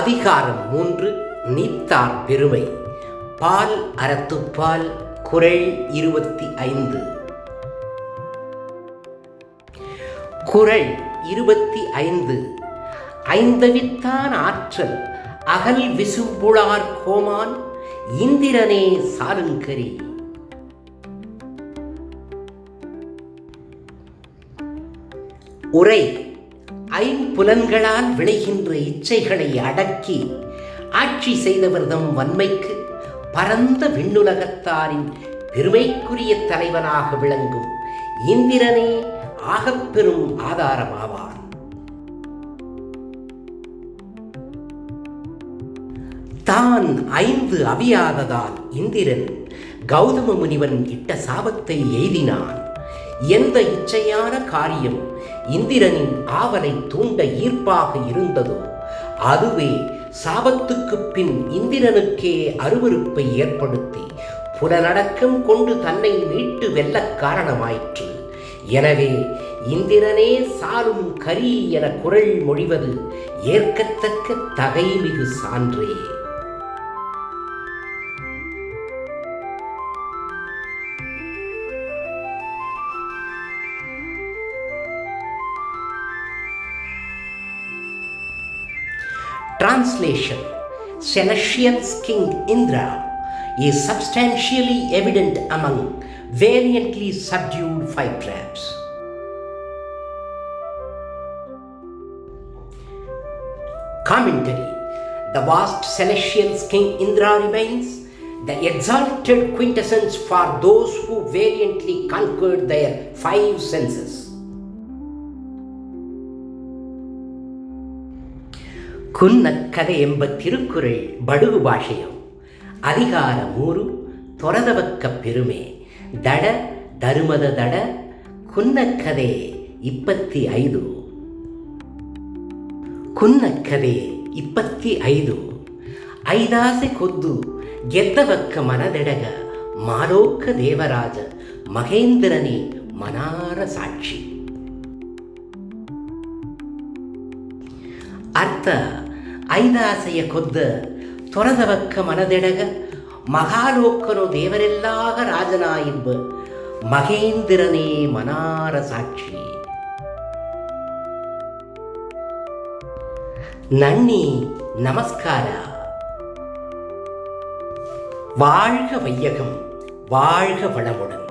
அதிகாரம் மூன்று நீத்தார் பெருமை. பால் அறத்துப்பால் குரல் இருபத்தி ஐந்து. குரல் இருபத்தி ஐந்து. ஐந்தவித்தான் ஆற்றல் அகல் விசும்புளார் கோமான் இந்திரனே சாருங்கரி. உரை ஐம்புலன்களால் விளைகின்ற இச்சைகளை அடக்கி ஆட்சி செய்தவர்தம் வன்மைக்கு பரந்த விண்ணுலகத்தாரின் பெருமைக்குரிய தலைவனாக விளங்கும் இந்திரனே ஆகப்பெரும் ஆதாரமாவார் தான் ஐந்து அவியாததால் இந்திரன் கௌதம முனிவன் இட்ட சாபத்தை எய்தினான். எந்த இச்சையான காரியம் இந்திரனின் ஆவலை தூண்ட ஈர்ப்பாக இருந்ததோ அதுவே சாபத்துக்குப் பின் இந்திரனுக்கே அருவருப்பை ஏற்படுத்தி புலனடக்கம் கொண்டு தன்னை மீட்டு வெல்லக் காரணமாயிற்று. எனவே இந்திரனே சாலும் கரி என குரல் மொழிவது ஏற்கத்தக்க தகைமிகு சான்றே. Translation Celestial's King Indra is substantially evident among valiantly subdued five tribes. Commentary The vast celestial king Indra remains the exalted quintessence for those who valiantly conquered their five senses. ಕುನ್ನಕ್ಕದೆ ಎಂಬ ತಿರುಕುರಳ್ ಬಡುಗು ಭಾಷೆಯು ಅಧಿಕಾರ ಮೂರು ತೊರೆದವಕ್ಕ ಪೆರುಮೆ ದಡ ಧರ್ಮದ ದಡ ಕುನ್ನಕ್ಕದೆ ಇಪ್ಪತ್ತಿ ಐದು ಕುನ್ನಕ್ಕದೆ ಇಪ್ಪತ್ತಿ ಐದು ಐದಾಸೆ ಕೊದ್ದು ಗೆದ್ದವಕ್ಕ ಮನದೆಡಗ ಮಾಲೋಕ ದೇವರಾಜ ಮಹೇಂದ್ರನೇ ಮನಾರ ಸಾಕ್ಷಿ ಅರ್ಥ ಐದಾಸೆಯ ಕೊದ್ದ ತೊರೆದವಕ್ಕ ಮನದೆಡಗ ಮಹಾಲೋಕನು ದೇವರೆಲ್ಲಾಗ ರಾಜನಾಯಿಬ್ಬ ಮಹೇಂದ್ರನೇ ಮನಾರ ಸಾಕ್ಷಿ நன்னி நமஸ்கார வாழ்க வையகம் வாழ்க வளமுடன்